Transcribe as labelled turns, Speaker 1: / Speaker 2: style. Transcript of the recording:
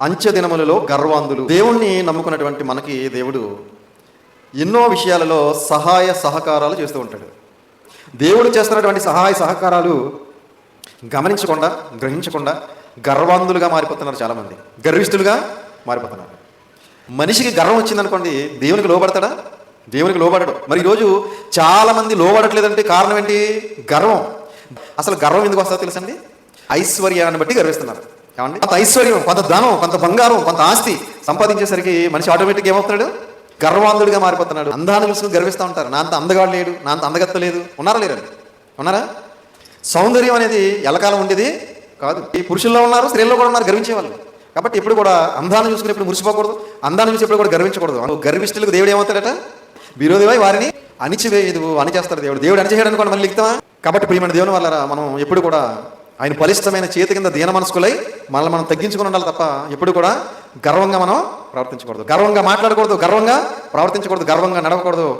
Speaker 1: అంచె దినములలో గర్వాంధులు. దేవుణ్ణి నమ్ముకున్నటువంటి మనకి దేవుడు ఎన్నో విషయాలలో సహాయ సహకారాలు చేస్తూ ఉంటాడు. దేవుడు చేస్తున్నటువంటి సహాయ సహకారాలు గమనించకుండా గ్రహించకుండా గర్వాంధులుగా మారిపోతున్నారు చాలామంది. గర్విష్ఠులుగా మారిపోతున్నారు. మనిషికి గర్వం వచ్చిందనుకోండి దేవునికి లోబడతాడా? దేవునికి లోబడడు. మరి ఈరోజు చాలామంది లోబడట్లేదంటే కారణం ఏంటి? గర్వం. అసలు గర్వం ఎందుకు వస్తుందో తెలుసండి? ఐశ్వర్యాన్ని బట్టి గర్విస్తున్నారు. ఏమండి? కొంత ఐశ్వర్యం కొంత ధనం కొంత బంగారం కొంత ఆస్తి సంపాదించేసరికి మనిషి ఆటోమేటిక్గా ఏమవుతున్నాడు? గర్వాంధుడిగా మారిపోతున్నాడు. అందాన్ని చూసుకుని గర్విస్తూ ఉంటారు. నా అంత అందగాడు లేడు నా అంత అందగత్త లేదు. ఉన్నారా లేరండి? ఉన్నారా? సౌందర్యం అనేది ఎలకాలం ఉండేది కాదు. ఈ పురుషుల్లో ఉన్నారు స్త్రీల్లో కూడా ఉన్నారు గర్వించేవాళ్ళు. కాబట్టి ఎప్పుడు కూడా అందాన్ని చూసుకుని ఎప్పుడు మురిసిపోకూడదు. అందాన్ని చూసి ఎప్పుడు కూడా గర్వించకూడదు. అందుకు గర్విష్ఠులకు దేవుడు ఏమవుతాడట? విరోధివై వారిని అణిచివేయదు అణిచేస్తాడు దేవుడు. దేవుడు అణిచేయడానికి కూడా మళ్ళీ లిఖితమా? కాబట్టి ప్రియమైన దేవుని వల్ల మనం ఎప్పుడు కూడా ఆయన బలిష్టమైన చేతి కింద దీన మనసుకులై మనల్ని మనం తగ్గించుకుని ఉండాలి తప్ప ఎప్పుడు కూడా గర్వంగా మనం ప్రవర్తించకూడదు. గర్వంగా మాట్లాడకూడదు గర్వంగా ప్రవర్తించకూడదు గర్వంగా నడవకూడదు.